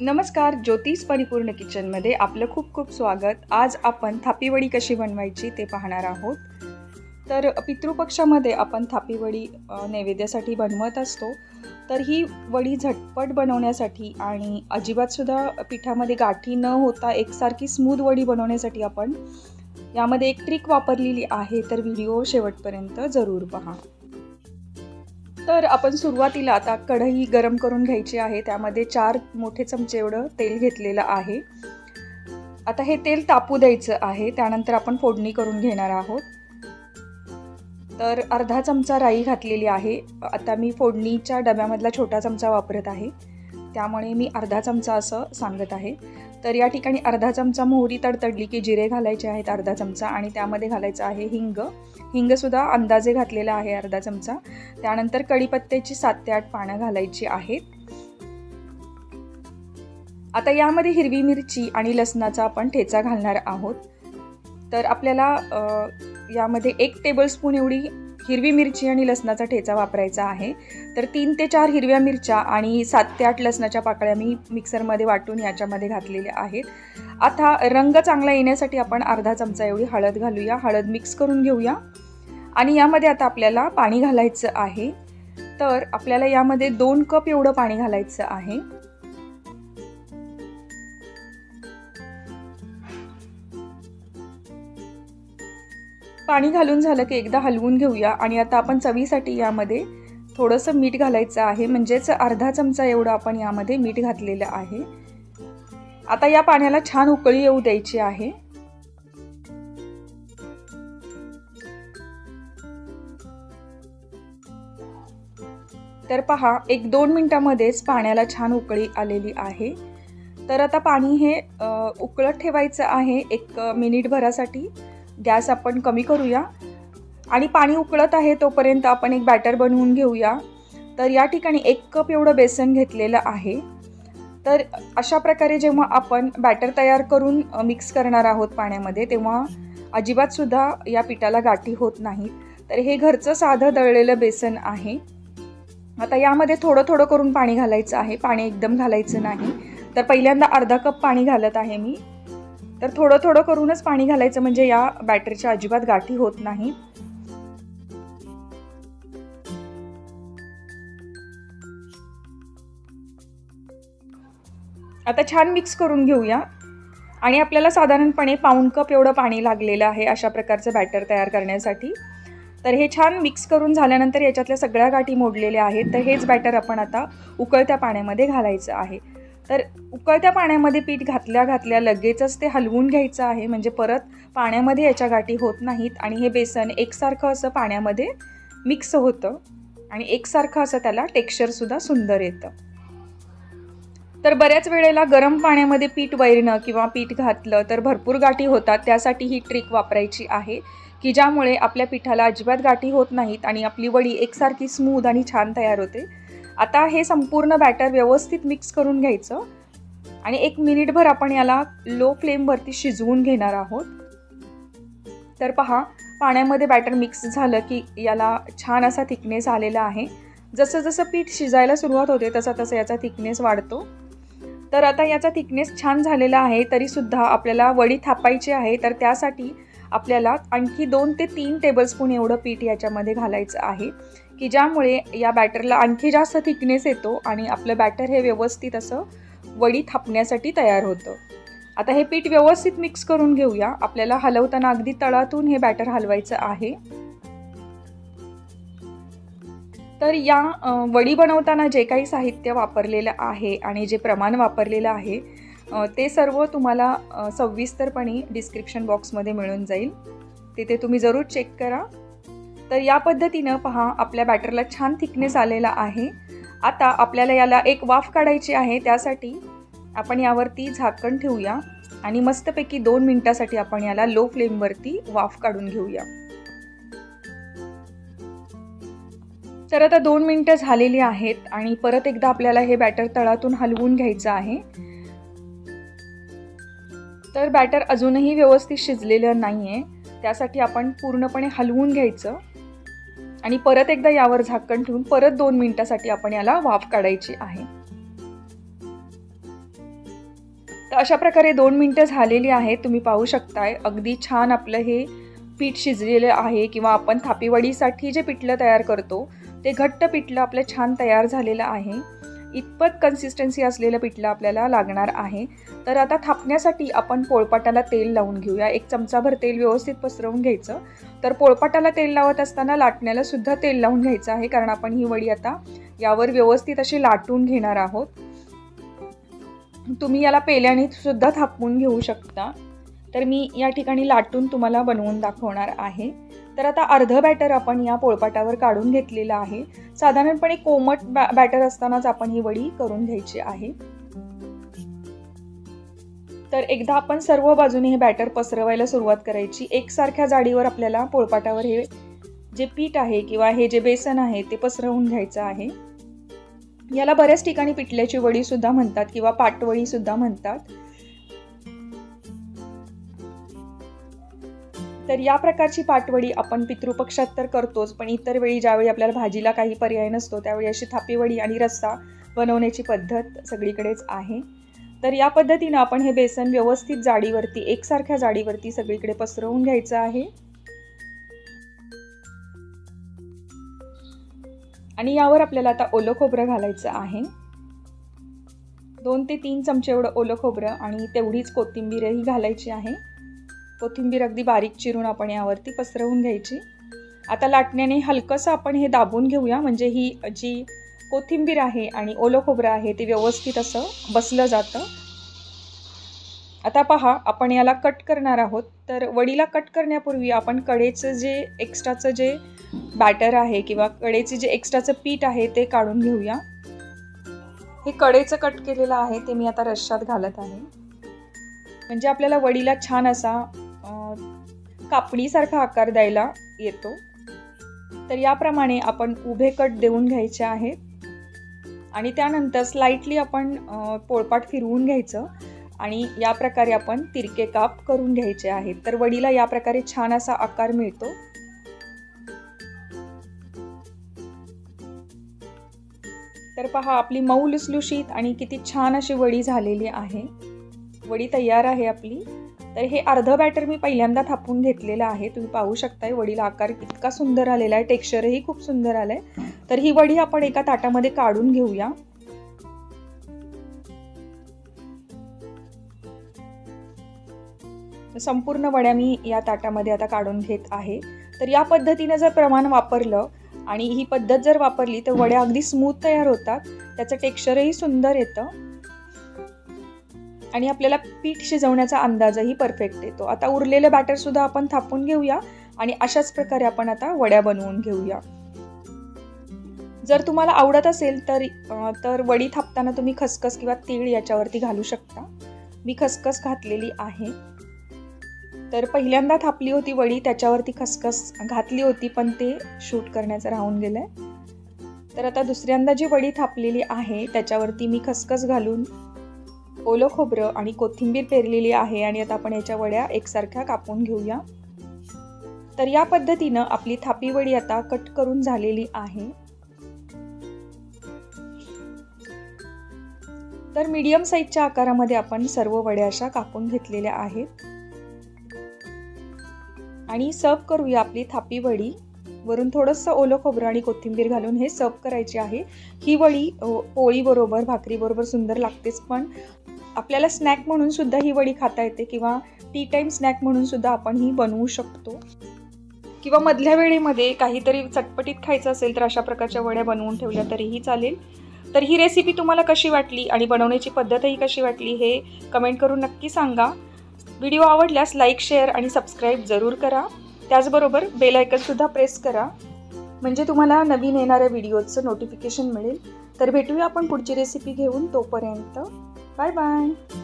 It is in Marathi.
नमस्कार ज्योतिष परिपूर्ण किचनमध्ये आपलं खूप खूप स्वागत. आज आपण थापीवडी कशी बनवायची ते पाहणार आहोत. तर पितृपक्षामध्ये आपण थापीवडी नैवेद्यासाठी बनवत असतो. तर ही वडी झटपट बनवण्यासाठी आणि अजिबातसुद्धा पिठामध्ये गाठी न होता एकसारखी स्मूथ वडी बनवण्यासाठी आपण यामध्ये एक ट्रिक वापरलेली आहे. तर व्हिडिओ शेवटपर्यंत जरूर पहा. तर आपण सुरुवातीला आता कढई गरम करून घ्यायची आहे. त्यामध्ये चार मोठे चमचे एवढं तेल घेतलेलं आहे. आता हे तेल तापू द्यायचं आहे. त्यानंतर आपण फोडणी करून घेणार आहोत. तर अर्धा चमचा राई घातलेली आहे. आता मी फोडणीच्या डब्यामधला छोटा चमचा वापरत आहे. त्यामुळे मी अर्धा चमचा असं सांगत आहे. तर या ठिकाणी अर्धा चमचा मोहरी तडतडली की जिरे घालायचे आहेत अर्धा चमचा आणि त्यामध्ये घालायचं आहे हिंग. हिंगसुद्धा अंदाजे घातलेला आहे अर्धा चमचा. त्यानंतर कढीपत्त्याची सात ते आठ पानं घालायची आहेत. आता यामध्ये हिरवी मिरची आणि लसणाचा आपण ठेचा घालणार आहोत. तर आपल्याला यामध्ये एक टेबलस्पून एवढी हिरवी मिरची आणि लसणाचा ठेचा वापरायचा आहे. तर तीन ते चार हिरव्या मिरच्या आणि सात ते आठ लसणाच्या पाकळ्या मी मिक्सरमध्ये वाटून याच्यामध्ये घातलेल्या आहेत. आता रंग चांगला येण्यासाठी आपण अर्धा चमचा एवढी हळद घालूया. हळद मिक्स करून घेऊया. आणि यामध्ये आता आपल्याला पाणी घालायचं आहे. तर आपल्याला यामध्ये दोन कप एवढं पाणी घालायचं आहे. पाणी घालून झालं की एकदा हलवून घेऊया. आणि आता आपण चवीसाठी यामध्ये थोडंसं मीठ घालायचं आहे. म्हणजेच अर्धा चमचा एवढं आपण यामध्ये मीठ घातलेलं आहे. आता या पाण्याला छान उकळी येऊ द्यायची आहे. तर पहा एक दोन मिनटामध्येच पाण्याला छान उकळी आलेली आहे. तर आता पाणी हे उकळत ठेवायचं आहे एक मिनिट मिनिटभरासाठी गॅस आपण कमी करूया. आणि पाणी उकळत आहे तोपर्यंत आपण एक बॅटर बनवून घेऊया. तर या ठिकाणी एक कप एवढं बेसन घेतलेलं आहे. तर अशा प्रकारे जेव्हा आपण बॅटर तयार करून मिक्स करणार आहोत पाण्यामध्ये तेव्हा अजिबातसुद्धा या पिठाला गाठी होत नाहीत तर हे घरचं साधं दळलेलं बेसन आहे. आता यामध्ये थोडं थोडं करून पाणी घालायचं आहे. पाणी एकदम घालायचं नाही. तर पहिल्यांदा अर्धा कप पाणी घालत आहे मी. तर थोडं थोडं करूनच पाणी घालायचं म्हणजे या बॅटरच्या अजिबात गाठी होत नाही. आता छान मिक्स करून घेऊया. आणि आपल्याला साधारणपणे पाऊण कप एवढं पाणी लागलेलं आहे अशा प्रकारचं बॅटर तयार करण्यासाठी. तर हे छान मिक्स करून झाल्यानंतर याच्यातल्या सगळ्या गाठी मोडलेल्या आहेत. तर हेच बॅटर आपण आता उकळत्या पाण्यामध्ये घालायचं आहे. तर उकळत्या पाण्यामध्ये पीठ घातल्या घातल्या लगेचच ते हलवून घ्यायचं आहे. म्हणजे परत पाण्यामध्ये याच्या गाठी होत नाहीत आणि हे बेसन एकसारखं असं पाण्यामध्ये मिक्स होतं आणि एकसारखं असं त्याला टेक्स्चरसुद्धा सुंदर येतं. तर बऱ्याच वेळेला गरम पाण्यामध्ये पीठ वैरणं किंवा पीठ घातलं तर भरपूर गाठी होतात. त्यासाठी ही ट्रिक वापरायची आहे की ज्यामुळे आपल्या पिठाला अजिबात गाठी होत नाहीत आणि आपली वडी एकसारखी स्मूद आणि छान तयार होते. आता हे संपूर्ण बॅटर व्यवस्थित मिक्स करून घ्यायचं. आणि एक मिनिटभर आपण याला लो फ्लेमवरती शिजवून घेणार आहोत. तर पहा पाण्यामध्ये बॅटर मिक्स झालं की याला छान असा थिकनेस आलेला आहे. जसं जसं पीठ शिजायला सुरुवात होते तसा तसा याचा थिकनेस वाढतो. तर आता याचा थिकनेस छान झालेला आहे तरीसुद्धा आपल्याला वडी थापायची आहे तर त्यासाठी आपल्याला आणखी दोन ते तीन टेबलस्पून एवढं पीठ याच्यामध्ये घालायचं आहे की ज्यामुळे या बॅटरला आणखी जास्त थिकनेस येतो आणि आपलं बॅटर हे व्यवस्थित असं वडी थापण्यासाठी तयार होतं. आता हे पीठ व्यवस्थित मिक्स करून घेऊया. आपल्याला हलवताना अगदी तळातून हे बॅटर हलवायचं आहे. तर या वडी बनवताना जे काही साहित्य वापरलेलं आहे आणि जे प्रमाण वापरलेलं आहे ते सर्व तुम्हाला सविस्तरपणे डिस्क्रिप्शन बॉक्समध्ये मिळून जाईल. तिथे तुम्ही जरूर चेक करा. तर या पद्धतीनं पहा आपल्या बॅटरला छान थिकनेस आलेला आहे. आता आपल्याला याला एक वाफ काढायची आहे त्यासाठी आपण यावरती झाकण ठेवूया आणि मस्तपैकी दोन मिनटासाठी आपण याला लो फ्लेमवरती वाफ काढून घेऊया. तर आता दोन मिनटं झालेली आहेत आणि परत एकदा आपल्याला हे बॅटर तळातून हलवून घ्यायचं आहे. तर बॅटर अजूनही व्यवस्थित शिजलेलं नाही आहे त्यासाठी आपण पूर्णपणे हलवून घ्यायचं. आणि परत एकदा यावर झाकण ठेवून परत दोन मिनिटासाठी आपण याला वाफ काढायची आहे. तर अशा प्रकारे दोन मिनटं झालेली आहेत. तुम्ही पाहू शकताय अगदी छान आपलं हे पीठ शिजलेलं आहे किंवा आपण थापीवडीसाठी जे पिठलं तयार करतो ते घट्ट पिठलं आपलं छान तयार झालेलं आहे. इतपत कन्सिस्टन्सी असलेलं पिठलं आपल्याला लागणार आहे. तर आता थापण्यासाठी आपण पोळपाटाला तेल लावून घेऊया. एक चमचाभर तेल व्यवस्थित पसरवून घ्यायचं. तर पोळपाटाला तेल लावत असताना लाटण्याला सुद्धा तेल लावून घ्यायचं आहे कारण आपण ही वडी आता यावर व्यवस्थित अशी लाटून घेणार आहोत. तुम्ही याला पेल्याने सुद्धा थापवून घेऊ शकता. तर मी या ठिकाणी लाटून तुम्हाला बनवून दाखवणार आहे. तर आता अर्ध बॅटर आपण या पोळपाटावर काढून घेतलेलं आहे. साधारणपणे कोमट बॅ बॅटर असतानाच आपण ही वडी करून घ्यायची आहे. तर एकदा आपण सर्व बाजूने हे बॅटर पसरवायला सुरुवात करायची. एकसारख्या जाडीवर आपल्याला पोळपाटावर हे जे पीठ आहे किंवा हे जे बेसन आहे ते पसरवून घ्यायचं आहे. याला बऱ्याच ठिकाणी पिठल्याची वडीसुद्धा म्हणतात किंवा पाटवळीसुद्धा म्हणतात. तर या प्रकारची पाटवडी आपण पितृपक्षात तर करतोच पण इतर वेळी ज्यावेळी आपल्याला भाजीला काही पर्याय नसतो त्यावेळी अशी थापीवडी आणि रस्सा बनवण्याची पद्धत सगळीकडेच आहे. तर या पद्धतीनं आपण हे बेसन व्यवस्थित जाडीवरती एकसारख्या जाडीवरती सगळीकडे पसरवून घ्यायचं आहे. आणि यावर आपल्याला आता ओलं खोबरं घालायचं आहे. दोन ते तीन चमचे एवढं ओलं खोबरं आणि तेवढीच कोथिंबीरही घालायची आहे. कोथिंबीर अगदी बारीक चिरून आपण यावरती पसरवून घ्यायची. आता लाटण्याने हलकंसं आपण हे दाबून घेऊया. म्हणजे ही जी कोथिंबीर आहे आणि ओलं खोबरं आहे ते व्यवस्थित असं बसलं जातं. आता पहा आपण याला कट करणार आहोत. तर वडीला कट करण्यापूर्वी आपण कडेचं जे एक्स्ट्राचं जे बॅटर आहे किंवा कडेचे जे एक्स्ट्राचं पीठ आहे ते काढून घेऊया. हे कडेचं कट केलेलं आहे ते मी आता रश्शात घालत आहे. म्हणजे आपल्याला वडीला छान असा कापणीसारखा आकार द्यायला येतो. तर याप्रमाणे आपण उभे कट देऊन घ्यायचे आहेत. आणि त्यानंतर स्लाइटली आपण पोळपाट फिरवून घ्यायचं. आणि या प्रकारे आपण तिरके काप करून घ्यायचे आहेत. तर वडीला या प्रकारे छान असा आकार मिळतो. तर पहा आपली मऊ लुसलुशीत आणि किती छान अशी वडी झालेली आहे. वडी तयार आहे आपली. तर हे अर्धं बॅटर मी पहिल्यांदा थापून घेतलेलं आहे. तुम्ही पाहू शकताय वडील आकार इतका सुंदर आलेला आहे. टेक्स्चरही खूप सुंदर आलं आहे तर ही वडी आपण एका ताटामध्ये काढून घेऊया. संपूर्ण वड्या मी या ताटामध्ये आता काढून घेत आहे. तर या पद्धतीनं जर प्रमाण वापरलं आणि ही पद्धत जर वापरली तर वड्या अगदी स्मूथ तयार होतात. त्याचं टेक्स्चरही सुंदर येतं. आणि आपल्याला पीठ शिजवण्याचा अंदाजही परफेक्ट येतो आता उरलेले बॅटरसुद्धा आपण थापून घेऊया आणि अशाच प्रकारे आपण आता वड्या बनवून घेऊया. जर तुम्हाला आवडत असेल तर तर वडी थापताना तुम्ही खसखस किंवा तीळ याच्यावरती घालू शकता. मी खसखस घातलेली आहे. तर पहिल्यांदा थापली होती वडी त्याच्यावरती खसखस घातली होती पण ते शूट करण्याचं राहून गेलं आहे तर आता दुसऱ्यांदा जी वडी थापलेली आहे त्याच्यावरती मी खसखस घालून ओलं खोबरं आणि कोथिंबीर पेरलेली आहे आणि आता आपण याच्या वड्या एकसारख्या कापून घेऊया. तर या पद्धतीनं आपली थापी वडी आता कट करून झालेली आहे. तर मीडियम साईजच्या आकारामध्ये आपण सर्व वड्या अशा कापून घेतलेल्या आहेत. आणि सर्व करूया आपली थापी वडी. वरून थोडंसं ओलं खोबरं आणि कोथिंबीर घालून हे सर्व करायची आहे. ही वडी पोळीबरोबर भाकरीबरोबर सुंदर लागतेच पण आपल्याला स्नॅक म्हणून सुद्धा ही वडी खाता येते किंवा टी टाईम स्नॅक म्हणून सुद्धा आपण ही बनवू शकतो. किंवा मधल्या वेळेमध्ये काहीतरी चटपटीत खायचं असेल तर अशा प्रकारच्या वड्या बनवून ठेवल्या तरीही चालेल. तर ही रेसिपी तुम्हाला कशी वाटली आणि बनवण्याची पद्धतही कशी वाटली हे कमेंट करून नक्की सांगा. व्हिडिओ आवडल्यास लाईक शेअर आणि सबस्क्राईब जरूर करा. त्याचबरोबर बेल आयकनसुद्धा प्रेस करा. म्हणजे तुम्हाला नवीन येणाऱ्या व्हिडिओचं नोटिफिकेशन मिळेल. तर भेटूया आपण पुढची रेसिपी घेऊन तोपर्यंत. 拜拜。